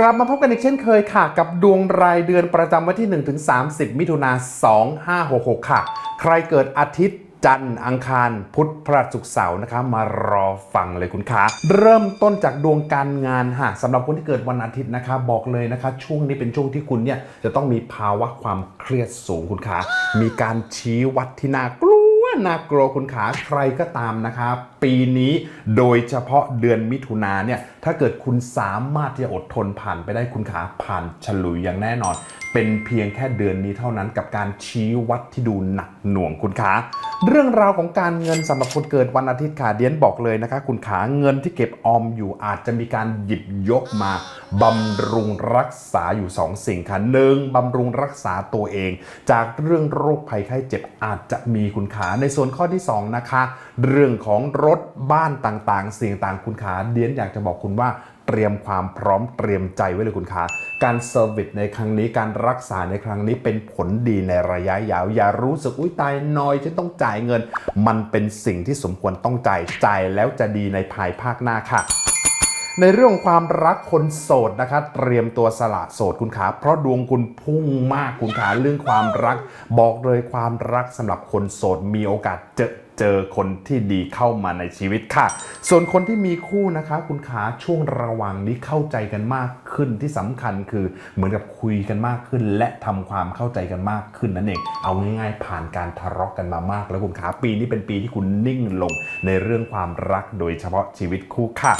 กลับมาพบกันอีกเช่นเคยค่ะ กับดวงรายเดือนประจำวันที่ 1-30 มิถุนา2566 ค่ะ ใครเกิดอาทิตย์จันทร์อังคาร พุธพฤหัสศุกร์เสาร์นะคะ มารอฟังเลยคุณคะเริ่มต้นจากดวงการงานค่ะสำหรับคนที่เกิดวันอาทิตย์นะคะ บอกเลยนะคะ ช่วงนี้เป็นช่วงที่คุณเนี่ยจะต้องมีภาวะความเครียดสูงคุณคะมีการชี้วัดที่น่ากลัว น่ากลัวคุณขาใครก็ตามนะครับ ปีนี้โดยเฉพาะเดือนมิถุนาเนี่ยถ้าเกิดคุณสามารถที่จะอดทนผ่านไปได้คุณขาผ่านฉลุยอย่างแน่นอน เป็นเพียงแค่เดือนนี้เท่านั้นกับการชี้วัดที่ดูหนักหน่วงคุณขาเรื่องราวของการเงินสำหรับคนเกิดวันอาทิตย์ค่ะเดียนบอกเลยนะคะ คุณขาเงินที่เก็บออมอยู่อาจจะมีการหยิบยกมาบำรุงรักษาอยู่สองสิ่งค่ะหนึ่งบำรุงรักษาตัวเอง จากเรื่องโรคภัยไข้เจ็บอาจจะมีคุณขาในส่วนข้อที่สองนะคะ เรื่องของรถบ้านต่างๆสิ่งต่างคุณขาเดียนอยากจะบอกคุณว่าเตรียมความพร้อมเตรียมใจไว้เลยคุณคะการเซอร์วิสในครั้งนี้การรักษาในครั้งนี้เป็นผลดีในระยะยาว อย่ารู้สึกอุ้ยตายน้อยฉันต้องจ่ายเงิน มันเป็นสิ่งที่สมควรต้องจ่ายจ่ายแล้วจะดีในภายภาคหน้าค่ะ ในเรื่องความรักคนโสดนะคะเตรียมตัวสละโสดคุณขาเพราะดวงคุณพุ่งมากคุณขาเรื่องความรัก บอกเลยความรักสำหรับคนโสดมีโอกาสเจอเจอคนที่ดีเข้ามาในชีวิตค่ะ ส่วนคนที่มีคู่นะคะ คุณขาช่วงระหว่างนี้เข้าใจกันมากขึ้นที่สำคัญคือเหมือนกับคุยกันมากขึ้น และทำความเข้าใจกันมากขึ้นนั่นเองเอาง่ายๆ ผ่านการทะเลาะกันมามาก แล้วคุณขาปีนี้เป็นปีที่คุณนิ่งลงในเรื่องความรักโดยเฉพาะชีวิตคู่ค่ะ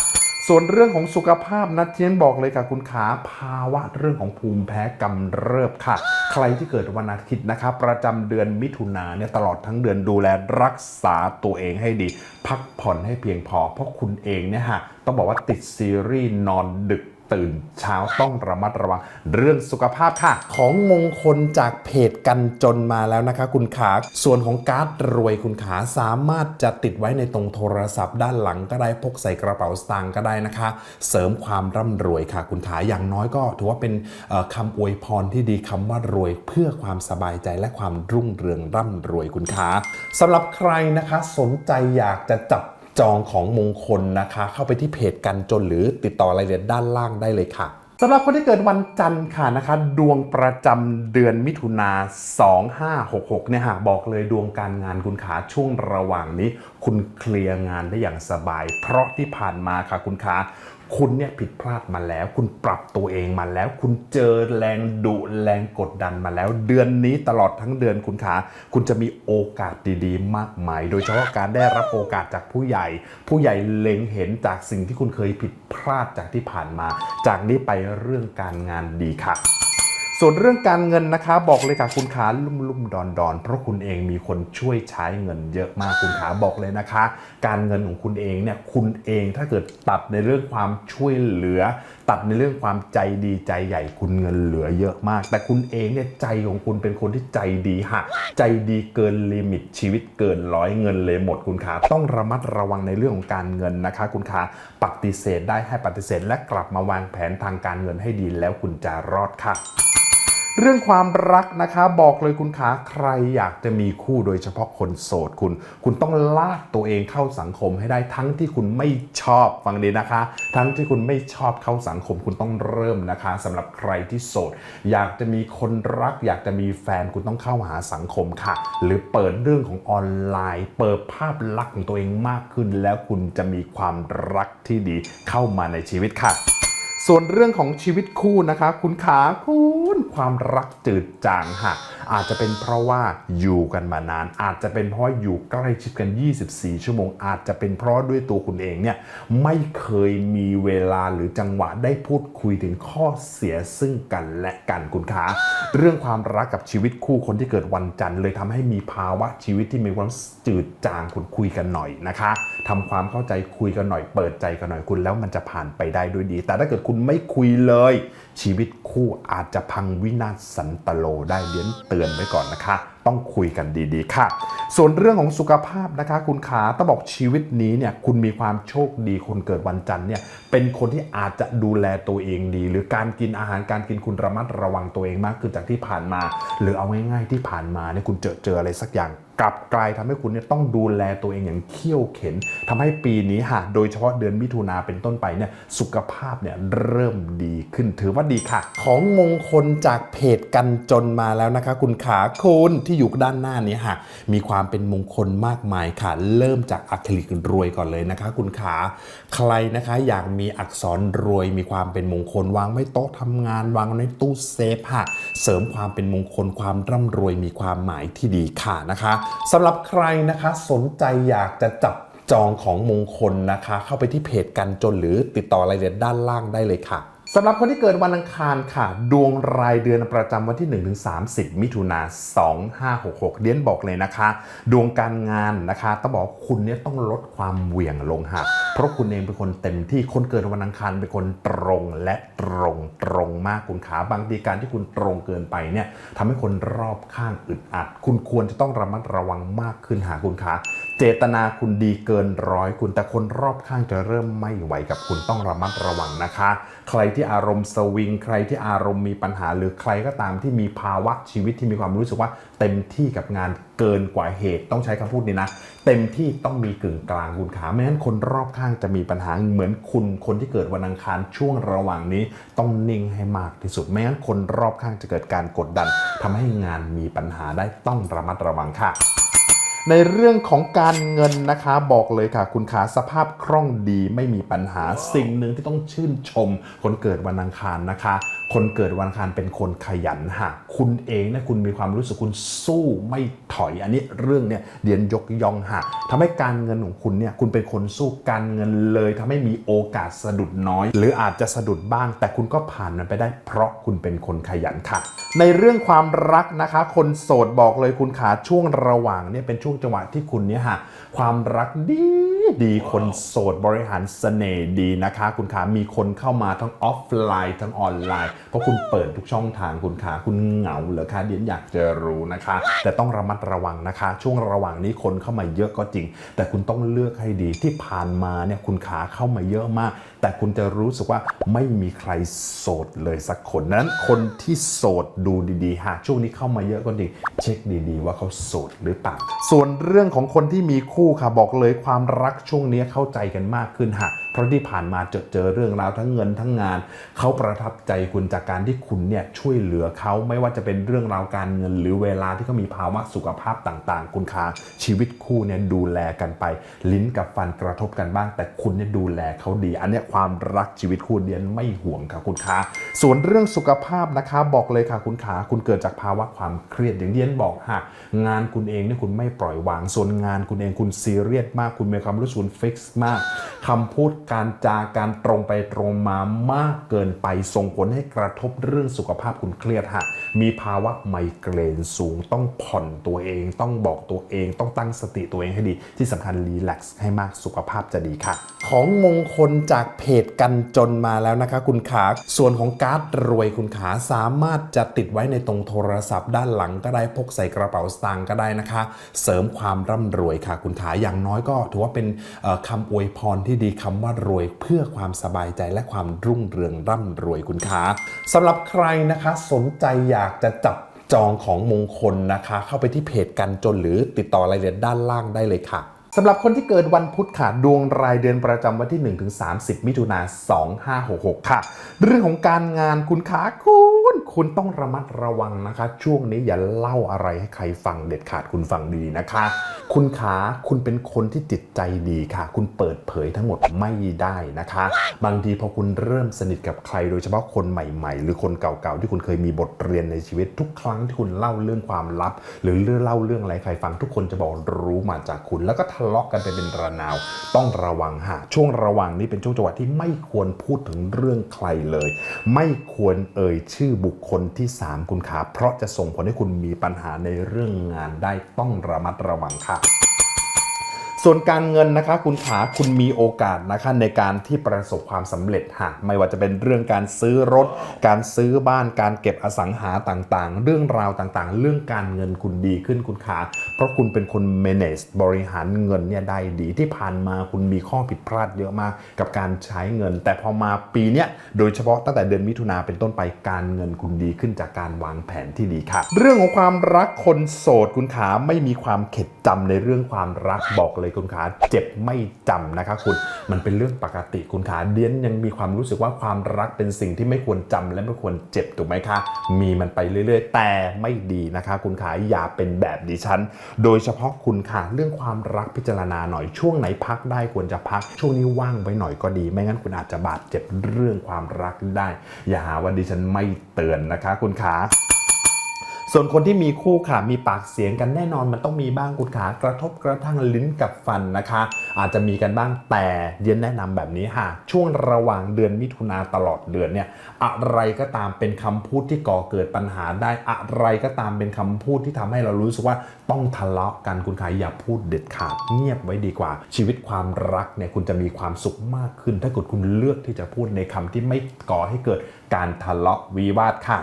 ส่วนเรื่องของสุขภาพนะเทียนบอกเลยค่ะคุณขาภาวะเรื่องของภูมิแพ้กำเริบค่ะ ใครที่เกิดวันอาทิตย์นะครับ ประจำเดือนมิถุนาเนี่ยตลอดทั้งเดือนดูแลรักษาตัวเองให้ดี พักผ่อนให้เพียงพอ เพราะคุณเองเนี่ยฮะต้องบอกว่าติดซีรีส์นอนดึก ตื่นเช้าต้องระมัดระวังเรื่องสุขภาพค่ะ ของมงคลจากเพจกันจนมาแล้วนะคะ คุณขา ส่วนของการ์ดรวยคุณขาสามารถจะติดไว้ในตรงโทรศัพท์ด้านหลังก็ได้พกใส่กระเป๋าสตางค์ก็ได้นะคะ เสริมความร่ำรวยค่ะ คุณขาอย่างน้อยก็ถือว่าเป็นเอ่อคำอวยพรที่ดีคำว่ารวยเพื่อความสบายใจและความรุ่งเรืองร่ำรวยคุณขาสำหรับใครนะคะ สนใจอยากจะจับ จองของมงคลนะคะ เข้าไปที่เพจกันจนหรือติดต่อรายละเอียดด้านล่างได้เลยค่ะสำหรับคนที่เกิดวันจันทร์ค่ะนะคะ ดวงประจำเดือนมิถุนา2566เนี่ยหากบอกเลยดวงการงานคุณขาช่วงระหว่างนี้ คุณเคลียร์งานได้อย่างสบาย เพราะที่ผ่านมาค่ะคุณขา คุณเนี่ยผิดพลาดมาแล้ว คุณปรับตัวเองมาแล้ว คุณเจอแรงดุแรงกดดันมาแล้ว เดือนนี้ตลอดทั้งเดือนคุณขาคุณจะมีโอกาสดีๆ มากมาย โดยเฉพาะการได้รับโอกาสจากผู้ใหญ่ ผู้ใหญ่เล็งเห็นจากสิ่งที่คุณเคยผิดพลาดจากที่ผ่านมา จากนี้ไปเรื่องการงานดีค่ะ ส่วนเรื่องการเงินนะคะ บอกเลยค่ะคุณขาลุ่มลุ่มดอนดอนเพราะคุณเองมีคนช่วยใช้เงินเยอะมากคุณขาบอกเลยนะคะ การเงินของคุณเองเนี่ยคุณเองถ้าเกิดตัดในเรื่องความช่วยเหลือ ตัดในเรื่องความใจดีใจใหญ่คุณเงินเหลือเยอะมาก แต่คุณเองเนี่ยใจของคุณเป็นคนที่ใจดีฮะใจดีเกินลิมิตชีวิตเกินร้อยเงินเลยหมดคุณขาต้องระมัดระวังในเรื่องของการเงินนะคะ คุณขาปฏิเสธได้ให้ปฏิเสธและกลับมาวางแผนทางการเงินให้ดีแล้วคุณจะรอดค่ะ เรื่องความรักนะคะ บอกเลยคุณขาใครอยากจะมีคู่โดยเฉพาะคนโสดคุณ คุณต้องลากตัวเองเข้าสังคมให้ได้ทั้งที่คุณไม่ชอบฟังดีนะคะ ทั้งที่คุณไม่ชอบเข้าสังคมคุณต้องเริ่มนะคะสำหรับใครที่โสด อยากจะมีคนรัก อยากจะมีแฟนคุณต้องเข้าหาสังคมค่ะ หรือเปิดเรื่องของออนไลน์ เปิดภาพลักษณ์ของตัวเองมากขึ้น แล้วคุณจะมีความรักที่ดีเข้ามาในชีวิตค่ะ ส่วนเรื่องของชีวิตคู่นะคะ คุณขาคุณความรักจืดจางค่ะอาจจะเป็นเพราะว่าอยู่กันมานาน อาจจะเป็นเพราะอยู่ใกล้ชิดกัน 24 ชั่วโมง อาจจะเป็นเพราะด้วยตัวคุณเองเนี่ยไม่เคยมีเวลาหรือจังหวะได้พูดคุยถึงข้อเสียซึ่งกันและกันคุณขาเรื่องความรักกับชีวิตคู่คนที่เกิดวันจันทร์เลยทำให้มีภาวะชีวิตที่มีความจืดจางคุณคุยกันหน่อยนะคะทำความเข้าใจคุยกันหน่อย เปิดใจกันหน่อยคุณแล้วมันจะผ่านไปได้ด้วยดี แต่ถ้าเกิดคุณไม่คุยเลย ชีวิตคู่อาจจะพังวินาศสันตโลได้เลี้ยนเตือนไว้ก่อนนะคะ ต้องคุยกันดีๆ ค่ะ ส่วนเรื่องของสุขภาพนะคะ คุณขาต้องบอกชีวิตนี้เนี่ยคุณมีความโชคดีคนเกิดวันจันทร์เนี่ยเป็นคนที่อาจจะดูแลตัวเองดี หรือการกินอาหารการกินคุณระมัดระวังตัวเองมากขึ้นจากที่ผ่านมา หรือเอาง่ายๆที่ผ่านมาเนี่ยคุณเจอเจออะไรสักอย่าง กลับกลายทำให้คุณเนี่ยต้องดูแลตัวเองอย่างเขี่ยวเข็นทำให้ปีนี้หากโดยเฉพาะเดือนมิถุนาเป็นต้นไปเนี่ยสุขภาพเนี่ยเริ่มดีขึ้นถือว่าดีค่ะ ของมงคลจากเพจกันจนมาแล้วนะคะ คุณขาคุณที่อยู่ด้านหน้านี้ค่ะ มีความเป็นมงคลมากมายค่ะ เริ่มจากอะคริลิกรวยก่อนเลยนะคะ คุณขาใครนะคะอยากมีอักษรรวย มีความเป็นมงคลวางไว้โต๊ะทำงานวางในตู้เซฟค่ะเสริมความเป็นมงคลความร่ำรวยมีความหมายที่ดีค่ะนะคะสำหรับใครนะคะสนใจอยากจะจับจองของมงคลนะคะ เข้าไปที่เพจกันจนหรือติดต่อรายละเอียดด้านล่างได้เลยค่ะ สำหรับคนที่เกิดวันอังคารค่ะ ดวงรายเดือนประจำวันที่ 1-30 มิถุนา2566 เดียนบอกเลยนะคะ ดวงการงานนะคะต้องบอกคุณเนี่ยต้องลดความเหวี่ยงลงค่ะเพราะคุณเองเป็นคนเต็มที่คนเกิดวันอังคารเป็นคนตรงและตรงตรงมากคุณขาบางทีการที่คุณตรงเกินไปเนี่ยทำให้คนรอบข้างอึดอัด คุณควรจะต้องระมัดระวังมากขึ้นหาคุณขา เจตนาคุณดีเกินร้อยคุณ แต่คนรอบข้างจะเริ่มไม่ไหวกับคุณต้องระมัดระวังนะคะ ใครที่อารมณ์สวิง ใครที่อารมณ์มีปัญหา หรือใครก็ตามที่มีภาวะชีวิตที่มีความรู้สึกว่า เต็มที่กับงานเกินกว่าเหตุต้องใช้คำพูดนี้นะ เต็มที่ต้องมีกึ่งกลางคุณขาไม่งั้นคนรอบข้างจะมีปัญหาเหมือนคุณคนที่เกิดวันอังคารช่วงระหว่างนี้ ต้องนิ่งให้มากที่สุดไม่งั้นคนรอบข้างจะเกิดการกดดันทำให้งานมีปัญหาได้ต้องระมัดระวังค่ะ ในเรื่องของการเงินนะคะบอกเลยค่ะ คุณขาสภาพคล่องดีไม่มีปัญหาสิ่งหนึ่งที่ต้องชื่นชม คนเกิดวันอังคารนะคะ คนเกิดวันอังคารเป็นคนขยันค่ะคุณเองเนี่ยคุณมีความรู้สึกคุณสู้ไม่ถอย อันนี้เรื่องเนี่ยเดียนยกย่องค่ะทำให้การเงินของคุณเนี่ยคุณเป็นคนสู้การเงินเลยทำให้มีโอกาสสะดุดน้อย หรืออาจจะสะดุดบ้าง แต่คุณก็ผ่านมันไปได้ เพราะคุณเป็นคนขยันค่ะ ในเรื่องความรักนะคะ คนโสดบอกเลยคุณขาช่วงระหว่างเนี่ยเป็นช่วงจังหวะที่คุณเนี่ยฮะความรักดีดีคนโสดบริหารเสน่ห์ดีนะคะ คุณขามีคนเข้ามาทั้งออฟไลน์ทั้งออนไลน์ เพราะคุณเปิดทุกช่องทางคุณขาคุณเหงาเหรอคะเดียนอยากจะรู้นะคะ แต่ต้องระมัดระวังนะคะ ช่วงระหว่างนี้คนเข้ามาเยอะก็จริง แต่คุณต้องเลือกให้ดีที่ผ่านมาเนี่ยคุณขาเข้ามาเยอะมากแต่คุณจะรู้สึกว่าไม่มีใครโสดเลยสักคนนั้นคนที่โสดดูดีๆ หากช่วงนี้เข้ามาเยอะก็ดี เช็คดีๆ ว่าเขาโสดหรือเปล่าส่วนเรื่องของคนที่มีคู่ค่ะบอกเลยความรักช่วงนี้เข้าใจกันมากขึ้นฮะ เพราะที่ผ่านมาเจอเจอเรื่องราวทั้งเงินทั้งงาน เขาประทับใจคุณจากการที่คุณเนี่ยช่วยเหลือเขาไม่ว่าจะเป็นเรื่องราวการเงิน หรือเวลาที่เขามีภาวะสุขภาพต่างๆ คุณคาชีวิตคู่เนี่ยดูแลกันไป ลิ้นกับฟันกระทบกันบ้าง แต่คุณเนี่ยดูแลเขาดี อันนี้ความรักชีวิตคู่เดียนไม่ห่วงค่ะคุณขาส่วนเรื่องสุขภาพนะคะบอกเลยค่ะคุณขาคุณเกิดจากภาวะความเครียดอย่างเดียนบอกฮะงานคุณเองเนี่ยคุณไม่ปล่อยวางส่วนงานคุณเองคุณซีเรียสมาก คุณมีความรู้สึกฟิกซ์มากคำพูดการจาการตรงไปตรงมามากเกินไปส่งผลให้กระทบเรื่องสุขภาพคุณเครียดฮะมีภาวะไมเกรนสูง ต้องผ่อนตัวเอง ต้องบอกตัวเอง ต้องตั้งสติตัวเองให้ดี ที่สำคัญรีแลกซ์ให้มากสุขภาพจะดีค่ะ ของมงคลจากเพจกันจนมาแล้วนะคะ คุณขาส่วนของการ์ดรวยคุณขาสามารถจะติดไว้ในตรงโทรศัพท์ด้านหลังก็ได้พกใส่กระเป๋าสตางค์ก็ได้นะคะ เสริมความร่ำรวยค่ะ คุณขาอย่างน้อยก็ถือว่าเป็นเอ่อคำอวยพรที่ดีคำว่ารวยเพื่อความสบายใจและความรุ่งเรืองร่ำรวยคุณขาสำหรับใครนะคะสนใจอยากจะจับจองของมงคลนะคะ เข้าไปที่เพจกันจนหรือติดต่อรายละเอียดด้านล่างได้เลยค่ะสำหรับคนที่เกิดวันพุธค่ะดวงรายเดือนประจำวันที่ 1-30 มิถุนา2566 ค่ะ เรื่องของการงานคุณขาคุณ คุณต้องระมัดระวังนะคะ ช่วงนี้อย่าเล่าอะไรให้ใครฟังเด็ดขาดคุณฟังดีนะคะ คุณขาคุณเป็นคนที่จิตใจดีค่ะ คุณเปิดเผยทั้งหมดไม่ได้นะคะ บางทีพอคุณเริ่มสนิทกับใคร โดยเฉพาะคนใหม่ ๆ หรือคนเก่าๆที่คุณเคยมีบทเรียนในชีวิตทุกครั้งที่คุณเล่าเรื่องความลับ หรือเล่าเรื่องอะไรใครฟังทุกคนจะบอกรู้มาจากคุณ แล้วก็ทะเลาะกันไปเป็นระนาว ต้องระวังฮะช่วงระว่างนี้เป็นช่วงจังหวะที่ไม่ควรพูดถึงเรื่องใครเลย ไม่ควรเอ่ยชื่อบุุคคลที่ 3 คุณขาเพราะจะส่งผลให้คุณมีปัญหาในเรื่องงานได้ต้องระมัดระวังค่ะ ส่วนการเงินนะคะคุณขาคุณมีโอกาสนะคะในการที่ประสบความสำเร็จหากไม่ว่าจะเป็นเรื่องการซื้อรถ การซื้อบ้านการเก็บอสังหาต่างๆ เรื่องราวต่างๆ เรื่องการเงินคุณดีขึ้นคุณขาเพราะคุณเป็นคน manage บริหารเงินเนี่ยได้ดีที่ผ่านมาคุณมีข้อผิดพลาดเยอะมากกับการใช้เงิน แต่พอมาปีเนี้ยโดยเฉพาะตั้งแต่เดือนมิถุนาเป็นต้นไปการเงินคุณดีขึ้นจากการวางแผนที่ดีค่ะ เรื่องของความรักคนโสดคุณขาไม่มีความเข็ดจำในเรื่องความรักบอกเลยคุณขาเจ็บไม่จำนะคะคุณมันเป็นเรื่องปกติคุณขาเดียนยังมีความรู้สึกว่าความรักเป็นสิ่งที่ไม่ควรจำและไม่ควรเจ็บถูกไหมคะ มีมันไปเรื่อย ๆ แต่ไม่ดีนะคะ คุณขาอย่าเป็นแบบดิฉัน โดยเฉพาะคุณค่ะเรื่องความรักพิจารณาหน่อยช่วงไหนพักได้ควรจะพัก ช่วงนี้ว่างไว้หน่อยก็ดี ไม่งั้นคุณอาจจะบาดเจ็บเรื่องความรักได้ อย่าหาว่าดิฉันไม่เตือนนะคะ คุณขา ส่วนคนที่มีคู่ค่ะมีปากเสียงกันแน่นอนมันต้องมีบ้างคุณขากระทบกระทั่งลิ้นกับฟันนะคะ อาจจะมีกันบ้างแต่เดียนแนะนำแบบนี้ค่ะช่วงระหว่างเดือนมิถุนาตลอดเดือนเนี่ยอะไรก็ตามเป็นคำพูดที่ก่อเกิดปัญหาได้อะไรก็ตามเป็นคำพูดที่ทำให้เรารู้สึกว่าต้องทะเลาะกันคุณขาอย่าพูดเด็ดขาดเงียบไว้ดีกว่า ชีวิตความรักเนี่ยคุณจะมีความสุขมากขึ้น ถ้าเกิดคุณเลือกที่จะพูดในคำที่ไม่ก่อให้เกิดการทะเลาะวิวาทค่ะ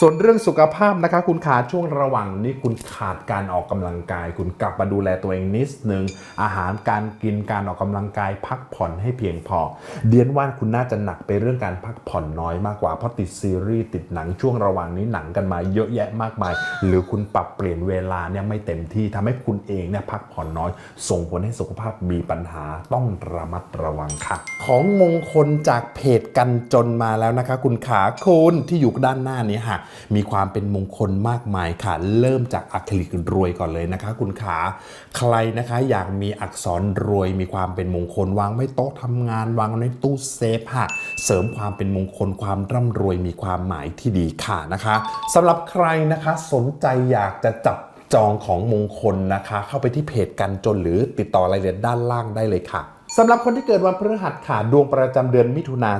ส่วนเรื่องสุขภาพนะคะ คุณขาช่วงระหว่างนี้คุณขาดการออกกำลังกาย คุณกลับมาดูแลตัวเองนิดนึง อาหารการกินการออกกำลังกายพักผ่อนให้เพียงพอ เดียนว่าคุณน่าจะหนักไปเรื่องการพักผ่อนน้อยมากกว่าเพราะติดซีรีส์ติดหนังช่วงระหว่างนี้หนังกันมาเยอะแยะมากมาย หรือคุณปรับเปลี่ยนเวลาเนี่ยไม่เต็มที่ทำให้คุณเองเนี่ยพักผ่อนน้อย ส่งผลให้สุขภาพมีปัญหาต้องระมัดระวังค่ะ ของมงคลจากเพจกันจนมาแล้วนะคะ คุณขาคุณที่อยู่ด้านหน้านี้ค่ะมีความเป็นมงคลมากมายค่ะ เริ่มจากอะคริลิกรวยก่อนเลยนะคะ คุณขาใครนะคะอยากมีอักษรรวย มีความเป็นมงคลวางไว้โต๊ะทำงานวางในตู้เซฟค่ะเสริมความเป็นมงคลความร่ำรวยมีความหมายที่ดีค่ะนะคะสำหรับใครนะคะสนใจอยากจะจับจองของมงคลนะคะ เข้าไปที่เพจกันจนหรือติดต่อรายละเอียดด้านล่างได้เลยค่ะ สำหรับคนที่เกิดวันพฤหัสค่ะดวงประจำเดือนมิถุนา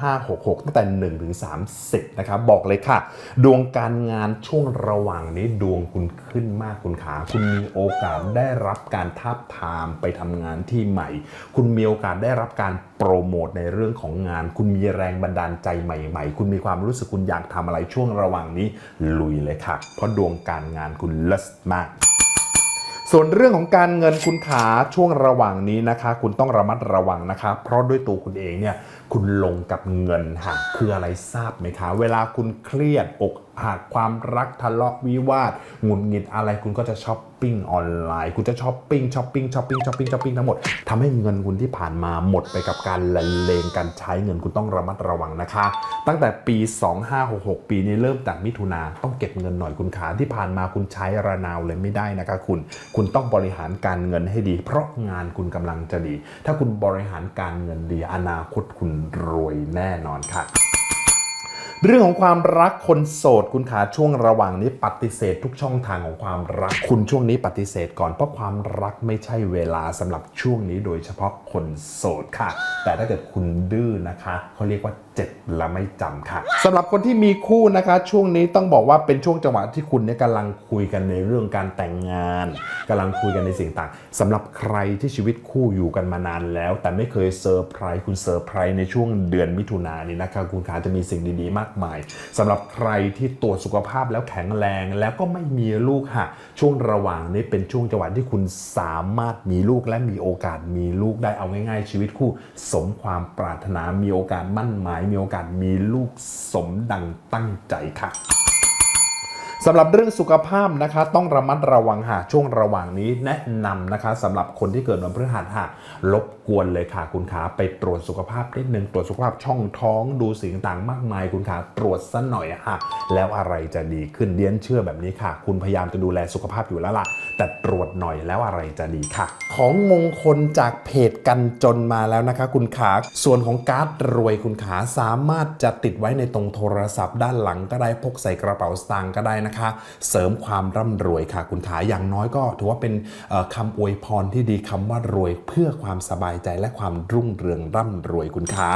2566 ตั้งแต่ 1 ถึง 30 นะครับ บอกเลยค่ะ ดวงการงานช่วงระหว่างนี้ดวงคุณขึ้นมากคุณขาคุณมีโอกาสได้รับการทาบทามไปทำงานที่ใหม่ คุณมีโอกาสได้รับการโปรโมทในเรื่องของงาน คุณมีแรงบันดาลใจใหม่ ๆ คุณมีความรู้สึกคุณอยากทำอะไรช่วงระหว่างนี้ลุยเลยค่ะ เพราะดวงการงานคุณเลิศมาก ส่วนเรื่องของการเงินคุณขาช่วงระหว่างนี้นะคะ คุณต้องระมัดระวังนะคะ เพราะด้วยตัวคุณเองเนี่ย คุณลงกับเงินค่ะคืออะไรทราบไหมคะ เวลาคุณเครียดอกหักความรักทะเลาะวิวาทหงุดหงิดอะไรคุณก็จะช้อปปิ้งออนไลน์ คุณจะช้อปปิ้งช้อปปิ้งช้อปปิ้งช้อปปิ้งช้อปปิ้งทั้งหมดทำให้เงินคุณที่ผ่านมาหมดไปกับการละเลงการใช้เงินคุณต้องระมัดระวังนะคะ ตั้งแต่ปี 2566 ปีนี้เริ่มจากมิถุนาต้องเก็บเงินหน่อยคุณขาที่ผ่านมาคุณใช้ระนาวเลยไม่ได้นะคะ คุณคุณต้องบริหารการเงินให้ดี เพราะงานคุณกำลังจะดี ถ้าคุณบริหารการเงินดีอนาคตคุณรวยแน่นอนค่ะ เรื่องของความรักคนโสดคุณขาช่วงระหว่างนี้ปฏิเสธทุกช่องทางของความรักคุณช่วงนี้ปฏิเสธก่อนเพราะความรักไม่ใช่เวลาสำหรับช่วงนี้โดยเฉพาะคนโสดค่ะ แต่ถ้าเกิดคุณดื้อนะคะเขาเรียกว่าเจ็บและไม่จำค่ะสำหรับคนที่มีคู่นะคะ ช่วงนี้ต้องบอกว่าเป็นช่วงจังหวะที่คุณเนี่ยกำลังคุยกันในเรื่องการแต่งงานกำลังคุยกันในสิ่งต่างสำหรับใครที่ชีวิตคู่อยู่กันมานานแล้ว แต่ไม่เคยเซอร์ไพรส์คุณเซอร์ไพรส์ในช่วงเดือนมิถุนายนนี้นะคะ คุณขาจะมีสิ่งดีๆมากมายสำหรับใครที่ตรวจสุขภาพแล้วแข็งแรง แล้วก็ไม่มีลูกค่ะช่วงระหว่างนี้เป็นช่วงจังหวะที่คุณสามารถมีลูกและมีโอกาสมีลูกได้เอาง่าย ๆ ชีวิตคู่ สมความปรารถนามีโอกาสมั่นหมาย มีโอกาสมีลูกสมดังตั้งใจค่ะ สำหรับเรื่องสุขภาพนะคะ ต้องระมัดระวังหากช่วงระหว่างนี้แนะนำนะคะสำหรับคนที่เกิดวันพฤหัสค่ะรบกวนเลยค่ะคุณขาไปตรวจสุขภาพนิดนึงตรวจสุขภาพช่องท้องดูสิ่งต่างมากมายคุณขาตรวจซะหน่อยค่ะ แล้วอะไรจะดีขึ้นเดียนเชื่อแบบนี้ค่ะ คุณพยายามจะดูแลสุขภาพอยู่แล้วล่ะ แต่ตรวจหน่อยแล้วอะไรจะดีค่ะ ของมงคลจากเพจกันจนมาแล้วนะคะ คุณขาส่วนของการ์ดรวยคุณขาสามารถจะติดไว้ในตรงโทรศัพท์ด้านหลังก็ได้พกใส่กระเป๋าสตางค์ก็ได้นะคะเสริมความร่ำรวยค่ะ คุณขาอย่างน้อยก็ถือว่าเป็นคำอคำอวยพรที่ดีคำว่ารวยเพื่อความสบายใจและความรุ่งเรืองร่ำรวยคุณขา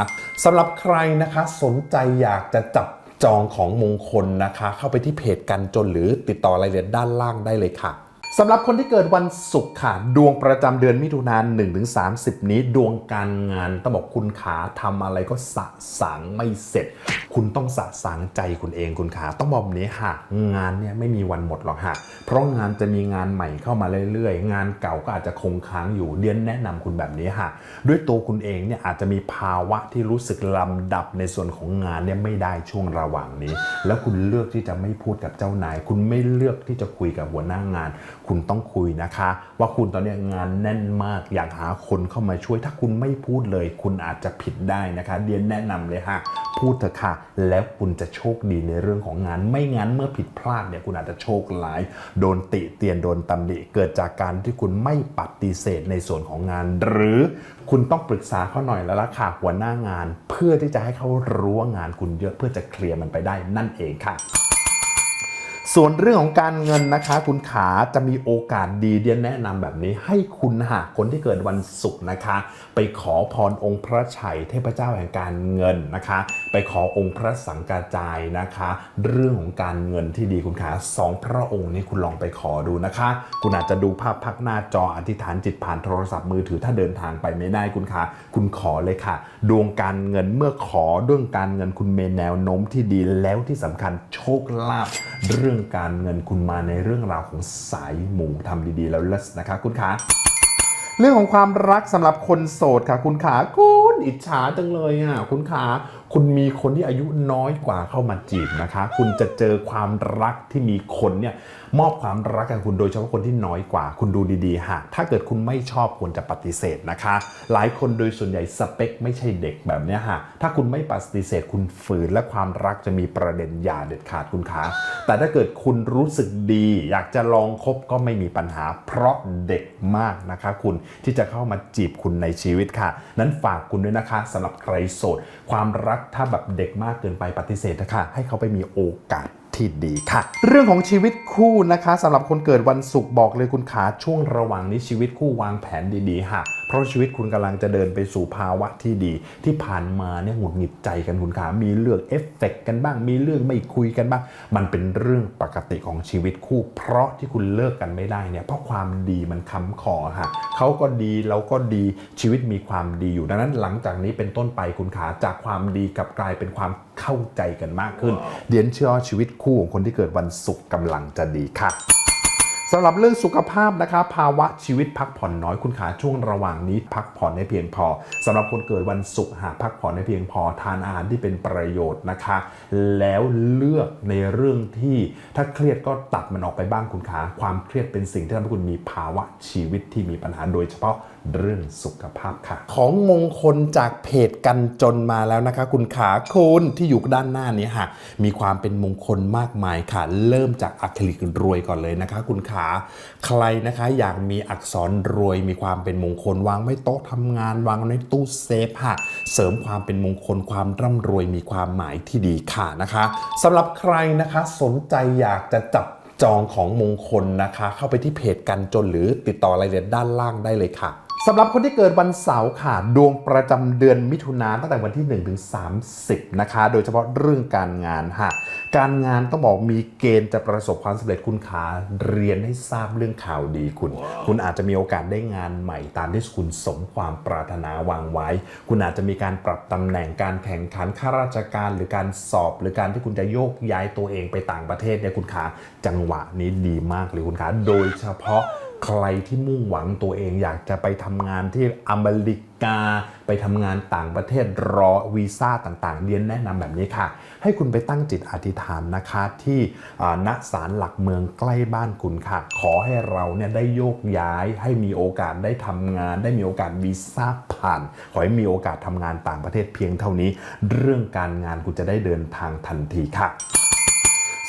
สำหรับใครนะคะสนใจอยากจะจับจองของมงคลนะคะ เข้าไปที่เพจกันจนหรือติดต่อรายละเอียดด้านล่างได้เลยค่ะ สำหรับคนที่เกิดวันศุกร์ค่ะ ดวงประจำเดือนมิถุนายน1-30 นี้ ดวงการงานต้องบอกคุณขาทำอะไรก็สะสางไม่เสร็จ คุณต้องสะสางใจคุณเองคุณขาต้องบอกแบบนี้ค่ะงานเนี่ยไม่มีวันหมดหรอกค่ะเพราะงานจะมีงานใหม่เข้ามาเรื่อยๆ งานเก่าก็อาจจะคงค้างอยู่เดียนแนะนำคุณแบบนี้ค่ะด้วยตัวคุณเองเนี่ยอาจจะมีภาวะที่รู้สึกลำดับในส่วนของงานเนี่ยไม่ได้ช่วงระหว่างนี้ แล้วคุณเลือกที่จะไม่พูดกับเจ้านาย คุณไม่เลือกที่จะคุยกับหัวหน้างานคุณต้องคุยนะคะ ว่าคุณตอนนี้งานแน่นมากอยากหาคนเข้ามาช่วย ถ้าคุณไม่พูดเลย คุณอาจจะผิดได้นะคะเดียนแนะนำเลยค่ะพูดเถอะค่ะ แล้วคุณจะโชคดีในเรื่องของงาน ไม่งั้นเมื่อผิดพลาดเนี่ยคุณอาจจะโชคร้าย โดนติเตียนโดนตำหนิเกิดจากการที่คุณไม่ปฏิเสธในส่วนของงาน หรือคุณต้องปรึกษาเขาหน่อยแล้วล่ะค่ะหัวหน้างาน เพื่อที่จะให้เขารู้ว่างานคุณเยอะเพื่อจะเคลียร์มันไปได้นั่นเองค่ะ ส่วนเรื่องของการเงินนะคะ คุณขาจะมีโอกาสดีเดียนแนะนำแบบนี้ ให้คุณหากคนที่เกิดวันศุกร์นะคะ ไปขอพรองค์พระชัยเทพเจ้าแห่งการเงินนะคะ ไปขอองค์พระสังกาจายนะคะ เรื่องของการเงินที่ดีคุณขาสองพระองค์นี้คุณลองไปขอดูนะคะ คุณอาจจะดูภาพพักหน้าจออธิษฐานจิตผ่านโทรศัพท์มือถือถ้าเดินทางไปไม่ได้คุณขาคุณขอเลยค่ะ ดวงการเงินเมื่อขอเรื่องการเงินคุณเมีแนวโน้มที่ดีแล้วที่สำคัญโชคลาภเรื่องการเงินคุณมาในเรื่องราวของสายหมูทำดีๆ แล้วเลนะคะคุณขาเรื่องของความรักสำหรับคนโสดค่ะ คุณขาคุณอิจฉาจังเลยอะคุณขาคุณมีคนที่อายุน้อยกว่าเข้ามาจีบนะคะ คุณจะเจอความรักที่มีคนเนี่ยมอบความรักกับคุณโดยเฉพาะคนที่น้อยกว่า คุณดูดีๆฮะถ้าเกิดคุณไม่ชอบควรจะปฏิเสธนะคะ หลายคนโดยส่วนใหญ่สเปคไม่ใช่เด็กแบบนี้ฮะถ้าคุณไม่ปฏิเสธคุณฝืนและความรักจะมีประเด็นอย่าเด็ดขาดคุณขาแต่ถ้าเกิดคุณรู้สึกดี อยากจะลองคบก็ไม่มีปัญหา เพราะเด็กมากนะคะคุณที่จะเข้ามาจีบคุณในชีวิตค่ะ นั้นฝากคุณด้วยนะคะสำหรับใครโสด ความรักถ้าแบบเด็กมากเกินไปปฏิเสธนะคะให้เขาไปมีโอกาส ที่ดีค่ะ เรื่องของชีวิตคู่นะคะสำหรับคนเกิดวันศุกร์บอกเลยคุณขาช่วงระหว่างนี้ชีวิตคู่วางแผนดีๆค่ะเพราะชีวิตคุณกำลังจะเดินไปสู่ภาวะที่ดี ที่ผ่านมาเนี่ยหงุดหงิดใจกันคุณขามีเรื่องเอฟเฟกต์กันบ้าง มีเรื่องไม่คุยกันบ้าง มันเป็นเรื่องปกติของชีวิตคู่ เพราะที่คุณเลิกกันไม่ได้เนี่ยเพราะความดีมันค้ำคอค่ะเขาก็ดีเราก็ดีชีวิตมีความดีอยู่ดังนั้นหลังจากนี้เป็นต้นไปคุณขาจากความดีกับกลายเป็นความ เข้าใจกันมากขึ้น เดียนเชื่อว่าชีวิตคู่ของคนที่เกิดวันศุกร์กำลังจะดีค่ะสำหรับเรื่องสุขภาพนะคะภาวะชีวิตพักผ่อนน้อยคุณขาช่วงระหว่างนี้พักผ่อนให้เพียงพอสำหรับคนเกิดวันศุกร์หากพักผ่อนให้เพียงพอทานอาหารที่เป็นประโยชน์นะคะ แล้วเลือกในเรื่องที่ถ้าเครียดก็ตัดมันออกไปบ้างคุณขาความเครียดเป็นสิ่งที่ทำให้คุณมีภาวะชีวิตที่มีปัญหาโดยเฉพาะ เรื่องสุขภาพค่ะ ของมงคลจากเพจกันจนมาแล้วนะคะ คุณขาคุณที่อยู่ด้านหน้านี้ค่ะ มีความเป็นมงคลมากมายค่ะ เริ่มจากอะคริลิกรวยก่อนเลยนะคะ คุณขาใครนะคะอยากมีอักษรรวย มีความเป็นมงคลวางไว้โต๊ะทำงานวางในตู้เซฟค่ะเสริมความเป็นมงคลความร่ำรวยมีความหมายที่ดีค่ะนะคะสำหรับใครนะคะสนใจอยากจะจับจองของมงคลนะคะ เข้าไปที่เพจกันจนหรือติดต่อรายละเอียดด้านล่างได้เลยค่ะ สำหรับคนที่เกิดวันเสาร์ค่ะ ดวงประจำเดือนมิถุนาตั้งแต่วันที่ 1 ถึง 30 นะคะ โดยเฉพาะเรื่องการงานค่ะ การงานต้องบอกมีเกณฑ์จะประสบความสำเร็จคุณขาเรียนให้ทราบเรื่องข่าวดีคุณคุณอาจจะมีโอกาสได้งานใหม่ตามที่คุณสมความปรารถนาวางไว้ คุณอาจจะมีการปรับตำแหน่งการแข่งขันข้าราชการหรือการสอบ หรือการที่คุณจะโยกย้ายตัวเองไปต่างประเทศเนี่ยคุณขาจังหวะนี้ดีมากเลยคุณขาโดยเฉพาะ ใครที่มุ่งหวังตัวเองอยากจะไปทำงานที่อเมริกา ไปทำงานต่างประเทศรอวีซ่าต่างๆเรียนแนะนำแบบนี้ค่ะ ให้คุณไปตั้งจิตอธิษฐานนะคะที่ณศาลหลักเมืองใกล้บ้านคุณค่ะ ขอให้เราเนี่ยได้โยกย้าย ให้มีโอกาสได้ทำงาน ได้มีโอกาสวีซ่าผ่าน ขอให้มีโอกาสทำงานต่างประเทศเพียงเท่านี้ เรื่องการงานคุณจะได้เดินทางทันทีค่ะ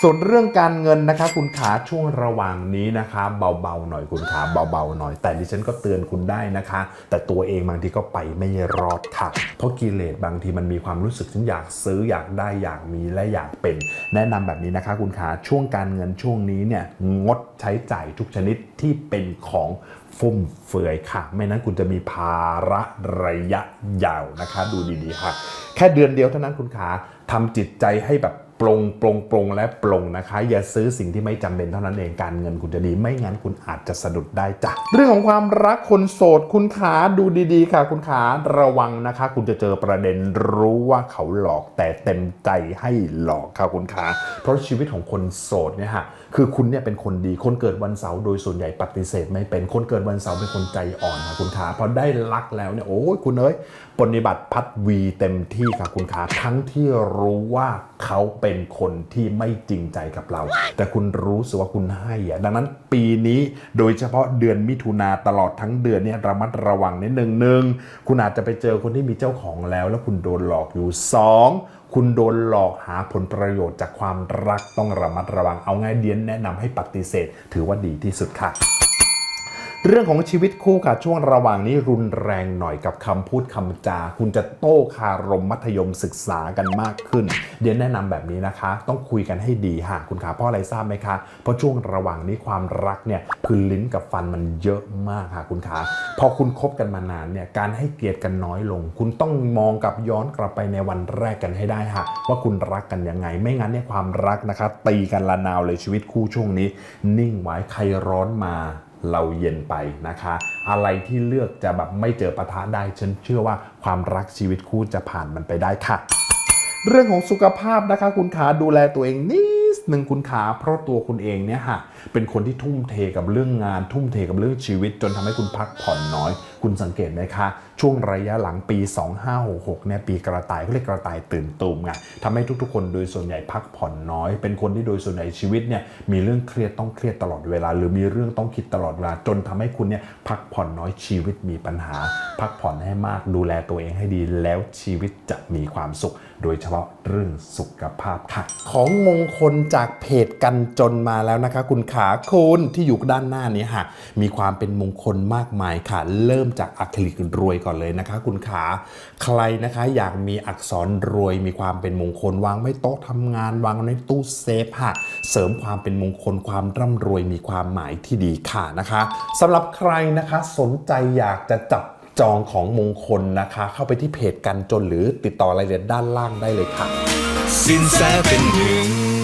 ส่วนเรื่องการเงินนะคะ คุณขาช่วงระหว่างนี้นะคะ เบาๆหน่อยคุณขาเบาๆหน่อย แต่ดิฉันก็เตือนคุณได้นะคะ แต่ตัวเองบางทีก็ไปไม่รอดค่ะ เพราะกิเลสบางทีมันมีความรู้สึกฉันอยากซื้ออยากได้อยากมีและอยากเป็น แนะนำแบบนี้นะคะ คุณขาช่วงการเงินช่วงนี้เนี่ยงดใช้จ่ายทุกชนิดที่เป็นของฟุ่มเฟือยค่ะ ไม่นั้นคุณจะมีภาระระยะยาวนะคะ ดูดีๆค่ะ แค่เดือนเดียวเท่านั้นคุณขาทำจิตใจให้แบบ ปรงปรงปรงและปรงนะคะ อย่าซื้อสิ่งที่ไม่จำเป็นเท่านั้นเองการเงินคุณจะดี ไม่งั้นคุณอาจจะสะดุดได้จ้ะเรื่องของความรักคนโสดคุณขาดูดีๆ ค่ะ คุณขาระวังนะคะ คุณจะเจอประเด็นรู้ว่าเขาหลอกแต่เต็มใจให้หลอกค่ะคุณขาเพราะชีวิตของคนโสดเนี่ยฮะ คือคุณเนี่ยเป็นคนดี คนเกิดวันเสาร์โดยส่วนใหญ่ปฏิเสธไม่เป็น คนเกิดวันเสาร์เป็นคนใจอ่อนค่ะคุณขาพอได้รักแล้วเนี่ยโอ้ยคุณเอ้ยปฏิบัติพัดวีเต็มที่ค่ะคุณขาทั้งที่รู้ว่าเขาเป็นคนที่ไม่จริงใจกับเรา แต่คุณรู้สึกว่าคุณให้อะดังนั้นปีนี้โดยเฉพาะเดือนมิถุนาตลอดทั้งเดือนเนี่ยระมัดระวังนิดนึงหนึ่งคุณอาจจะไปเจอคนที่มีเจ้าของแล้ว แล้วคุณโดนหลอกอยู่สอง คุณโดนหลอกหาผลประโยชน์จากความรักต้องระมัดระวังเอาง่ายเดียนแนะนำให้ปฏิเสธ ถือว่าดีที่สุดค่ะ เรื่องของชีวิตคู่ค่ะช่วงระหว่างนี้รุนแรงหน่อยกับคำพูดคำจา คุณจะโต้คารมมัธยมศึกษากันมากขึ้น เดี๋ยวแนะนำแบบนี้นะคะ ต้องคุยกันให้ดีค่ะคุณขาเพราะอะไรทราบไหมคะ เพราะช่วงระหว่างนี้ความรักเนี่ยคือลิ้นกับฟันมันเยอะมากค่ะคุณขาพอคุณคบกันมานานเนี่ยการให้เกียรติกันน้อยลง คุณต้องมองกลับย้อนกลับไปในวันแรกกันให้ได้ค่ะ ว่าคุณรักกันยังไง ไม่งั้นเนี่ยความรักนะคะ ตีกันละนาวเลยชีวิตคู่ช่วงนี้ นิ่งไว้ใครร้อนมา เราเย็นไปนะคะ อะไรที่เลือกจะแบบไม่เจอปะทะได้ฉันเชื่อว่าความรักชีวิตคู่จะผ่านมันไปได้ค่ะ เรื่องของสุขภาพนะคะ คุณขาดูแลตัวเองนี่ หนึ่งคุณขาเพราะตัวคุณเองเนี่ยฮะเป็นคนที่ทุ่มเทกับเรื่องงาน ทุ่มเทกับเรื่องชีวิต จนทำให้คุณพักผ่อนน้อย คุณสังเกตไหมคะ ช่วงระยะหลังปี 2566เนี่ยปีกระต่ายเขาเรียกกระต่ายตื่นตูมไงทำให้ทุกๆ คนโดยส่วนใหญ่พักผ่อนน้อย เป็นคนที่โดยส่วนใหญ่ชีวิตเนี่ยมีเรื่องเครียดต้องเครียดตลอดเวลา หรือมีเรื่องต้องคิดตลอดเวลาจนทำให้คุณเนี่ยพักผ่อนน้อยชีวิตมีปัญหา พักผ่อนให้มากดูแลตัวเองให้ดีแล้วชีวิตจะมีความสุข โดยเฉพาะเรื่องสุขภาพค่ะ ของมงคลจากเพจกันจนมาแล้วนะคะ คุณขาคุณที่อยู่ด้านหน้านี้ค่ะ มีความเป็นมงคลมากมายค่ะ เริ่มจากอะคริลิกรวยก่อนเลยนะคะ คุณขาใครนะคะอยากมีอักษรรวย มีความเป็นมงคลวางไว้โต๊ะทำงานวางในตู้เซฟค่ะ เสริมความเป็นมงคลความร่ำรวยมีความหมายที่ดีค่ะนะคะสำหรับใครนะคะสนใจอยากจะจับจองของมงคลนะคะ เข้าไปที่เพจกันจนหรือติดต่อรายละเอียดด้านล่างได้เลยค่ะสินแสเป็นหนึ่ง